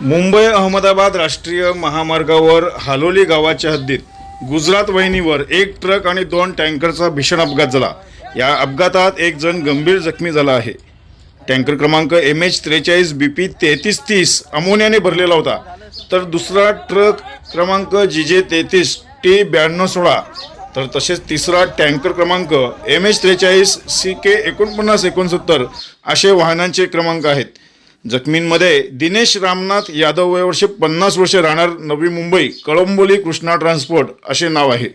मुंबई अहमदाबाद राष्ट्रीय महामार्गावर हालोली गावाच्या हद्दीत गुजरात वाहिनीवर एक ट्रक आणि दोन टँकरचा भीषण अपघात झाला. या अपघातात एक जण गंभीर जखमी झाला आहे. टँकर क्रमांक एम एच त्रेचाळीस बी पी तेहतीस तीस अमोनियाने भरलेला होता. तर दुसरा ट्रक क्रमांक जी जे तेहतीस टी ब्याण्णव सोळा. तर तसेच तिसरा टँकर क्रमांक एम एच त्रेचाळीस सी के एकोणपन्नास एकोणसत्तर असे वाहनांचे क्रमांक आहेत. जखमींमध्ये दिनेश रामनाथ यादव वयवर्षे पन्नास वर्षे राहणार नवी मुंबई कळंबोली कृष्णा ट्रान्सपोर्ट असे नाव आहे.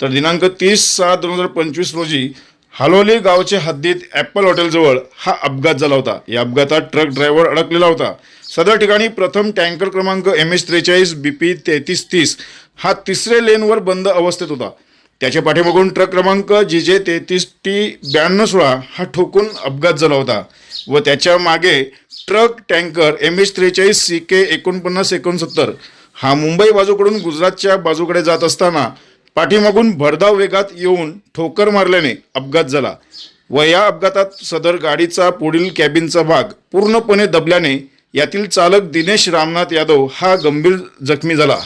तर दिनांक तीस सहा दोन हजार पंचवीस रोजी हालोली गावच्या हद्दीत ॲपल हॉटेलजवळ हा अपघात झाला होता. या अपघातात ट्रक ड्रायव्हर अडकलेला होता. सदर ठिकाणी प्रथम टँकर क्रमांक एम एच त्रेचाळीस बी पी तेहतीस तीस हा तिसरे लेनवर बंद अवस्थेत होता. त्याच्या पाठीमागून ट्रक क्रमांक जी जे तेहतीस टी ब्याण्णव सोळा हा ठोकून अपघात झाला होता. व त्याच्यामागे ट्रक टँकर एम एच त्रेचाळीस सी के एकोणपन्नास एकोणसत्तर हा मुंबई बाजूकडून गुजरातच्या बाजूकडे जात असताना पाठीमागून भरधाव वेगात येऊन ठोकर मारल्याने अपघात झाला. व या अपघातात सदर गाडीचा पुढील कॅबिनचा भाग पूर्णपणे दबल्याने यातील चालक दिनेश रामनाथ यादव हा गंभीर जखमी झाला.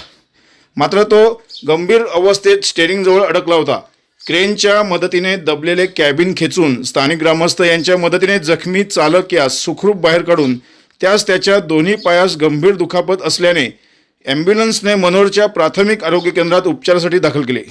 मात्र तो गंभीर अवस्थेत स्टेरिंगजवळ अडकला होता. क्रेनच्या मदतीने दबलेले कॅबिन खेचून स्थानिक ग्रामस्थ यांच्या मदतीने जखमी चालक यास सुखरूप बाहेर काढून त्यास त्याच्या दोन्ही पायास गंभीर दुखापत असल्याने ॲम्ब्युलन्सने मनोरच्या प्राथमिक आरोग्य केंद्रात उपचारासाठी दाखल केले.